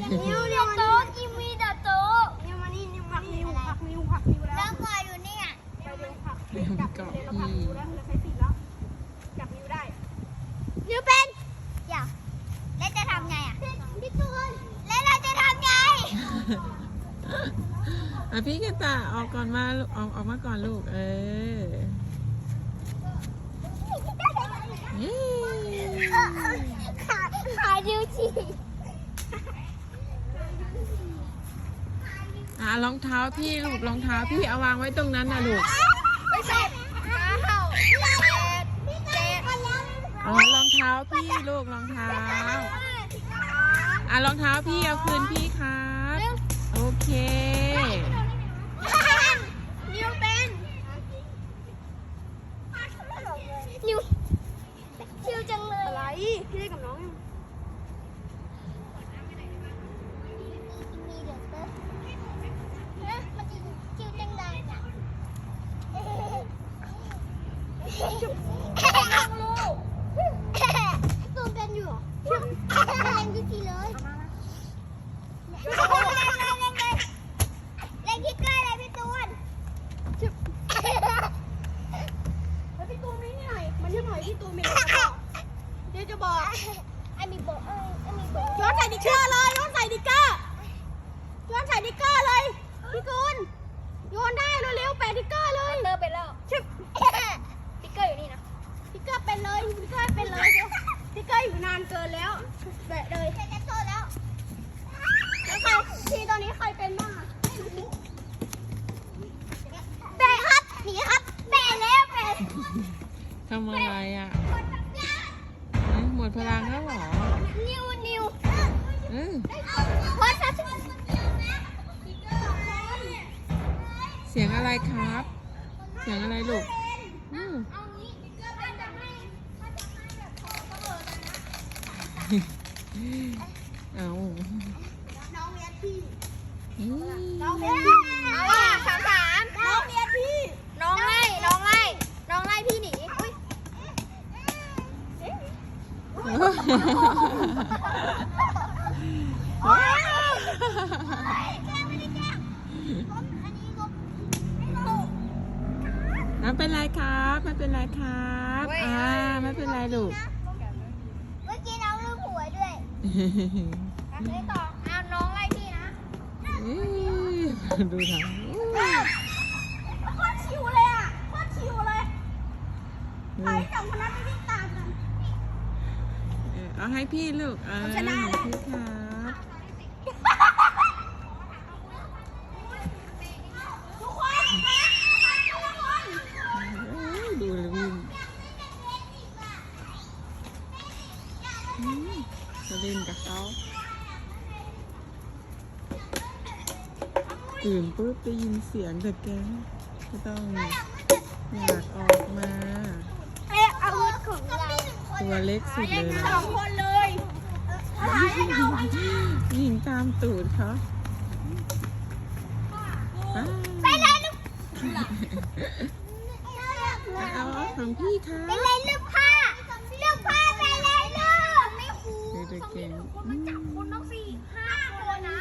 นิ้วเดี๋ยวโต๊ะกิมมี่เดี๋ยวโต๊ะนิ้วมานี่นิ้วมานิ้วหักนิ้วหักนิ้วแล้แล้ววก็อยู่เนี่ยไปเร็วหักเร็วกลับเร็วเราหักนิ้วแล้วเราใช้สีแล้วจับนิ้วได้นิ้วเป็นอย่าแล้วจะทำไงอะพี่ตูนแล้วเราจะทำไงอะพี่กระตายออกก่อนมาลูกออกออกมาก่อนลูก เออเย้ขาขานิ้วฉีารองเท้าพี่ลูกรองเท้าพี่เอาวางไว้ตรงนั้นนะลูกไม่ใช่เห่าเจ็ดเจ็ดอ๋อรองเท้าพี่ลูกรองเท้าอะรองเท้าพี่เอาคืนพี่ครับโอเค นิ้วเป็นนิ้วนิ้วจังเลย อะไรพี่เล่นกับน้องอยู่ มีเดี๋ยวเต้ฮะมันจะคิวจังเลยอะ ตูนเป็นอยู่เหรอเป็นทุกทีเลย เล่นคิดใกล้เลยพี่ตูนแล้วพี่ตูนไม่หน่อยมันชื่อหน่อยพี่ตูนมีอะไรจะบอกเดี๋ยวจะบอกไอ้มีโบเอ้ยไอ้มีโบย้อนใส่ดิกเกอร์เลยย้อนใส่ดิกเกอร์ย้อนใส่ดิกเกอร์เลยพี่ตูนโยนได้เร็วๆแปะดิกเกอร์เลยเตอร์ไปแล้วชิบ ติ๊กเกอร์อยู่นี่นะ ดิก เกอร์เป็นเลยดิกเกอร์เป็นเลยดิกเกอร์อยู่นานเกินแล้วแปะเลยเซ็นจะโตแล้วแล้วใครทีตอนนี้ใครเป็นบ้างอะแปะครับหนีครับแปะแล้วแปะทำอะไรอะหมดสัญญาณเอ๊ะหมดพลังแล้วเหรอนิวนิวเออพอสัญญาณเสียงอะไรครับ เสียงอะไรลูกอืม เอางี้ติ๊กเกอร์มันจะให้มันจะให้แบบพอเสมอกันนะ เอาน้องเมียพี่น้องเมียเอาอะสามสามน้องเมียพี่ น้องไล่ น้องไล่ น้องไล่พี่หนีอุ้ยไม่เป็นไรครับ ไม่เป็นไรครับ อ่า ไม่เป็นไรลูก เมื่อกี้น้องลืมหัว ด้วยไม่ต่อเอาน้องไล่พี่นะอื้อดูทางโคตรชิวเลยอะโคตรชิวเลยใครสองคนนั้นไปวิ่งตามกันเออเอาให้พี่ลูก เออชนะแล้ว พี่ครับ ทุกคนนะทุกคน เอ้ยดูเลยวิ่งอืม จะเล่นกับเขาตื่นปุ๊บได้ยินเสียงแต่แกงก็ต้องอยากออกมาเออาวุธของเราตัวเล็กสุดเลยสองคนเลยอะไรให้เราให้ยิงตามตูดเขาอ้าวไปเลยลูกเอาเอาของพี่ค่ะไปเลยลูกผ้าลูกผ้าไปเลยลูกไม่คู ดูตัว เก่งมันจับคนต้องสี่ห้าคนนะ